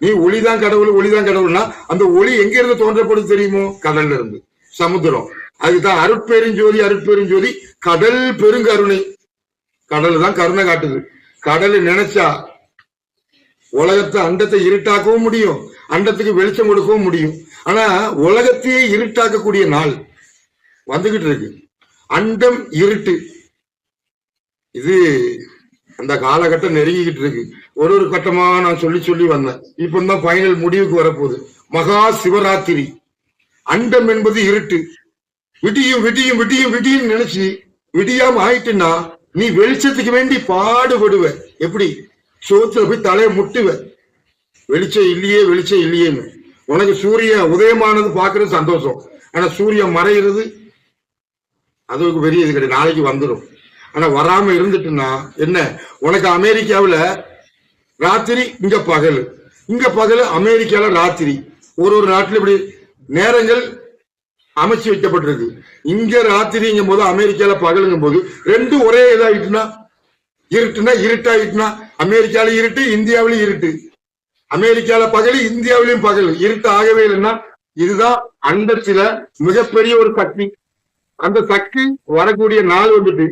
நீ ஒளிதான் கடவுள் ஒளிதான் கடவுள்னா அந்த ஒளி எங்க இருந்து தோன்றப்படுது தெரியுமோ? கடல்ல இருந்து சமுத்திரம். அதுதான் அருட்பெருஞ்சோதி அருட்பெருஞ்சோதி கடல் பெருங்கருணை. கடல் தான் கருணை காட்டுது. கடலை நினைச்சா உலகத்தை அண்டத்தை இருட்டாக்கவும் முடியும் அண்டத்துக்கு வெளிச்சம் கொடுக்கவும் முடியும். ஆனா உலகத்தையே இருட்டாக்கக்கூடிய நாள் வந்துகிட்டு இருக்கு. அண்டம் இருட்டு. இது அந்த காலகட்டம் நெருங்கிக்கிட்டு இருக்கு. ஒரு ஒரு கட்டமா நான் சொல்லி சொல்லி வந்தேன். இப்ப தான் ஃபைனல் முடிவுக்கு வரப்போகுது. மகா சிவராத்திரி. அண்டம் என்பது இருட்டு. விடியும் விடியும் விடியும் விடியும் நினைச்சு விடியாம ஆயிட்டுன்னா நீ வெளிச்சத்துக்கு வேண்டி பாடுபடுவ. எப்படி? சோத்துல போய் தலையை முட்டுவ. வெளிச்சம் இல்லையே வெளிச்சம் இல்லையேன்னு. உனக்கு சூரியன் உதயமானது பாக்குறது சந்தோஷம். ஆனா சூரியன் மறைகிறது அதுக்கு பெரிய இது கிடையாது. நாளைக்கு வந்துடும் ஆனா வராம இருந்துட்டுன்னா என்ன? உனக்கு அமெரிக்காவில ராத்திரி இங்க பகல். இங்க பகல் அமெரிக்கால ராத்திரி. ஒரு ஒரு நாட்டில் இப்படி நேரங்கள் அமைச்சு வைக்கப்பட்டிருக்கு. இங்க ராத்திரிங்கும் போது அமெரிக்கால பகலுங்கும் போது ரெண்டும் ஒரே இதாயிட்டுனா இருட்டுனா இருட்டாயிட்டுனா அமெரிக்கால இருட்டு இந்தியாவிலும் இருட்டு. அமெரிக்கால பகல் இந்தியாவிலும் பகல். இருட்டு ஆகவே இல்லைன்னா இதுதான் அண்டத்துல மிகப்பெரிய ஒரு சக்தி. அந்த சக்தி வரக்கூடிய நாள் வந்துட்டு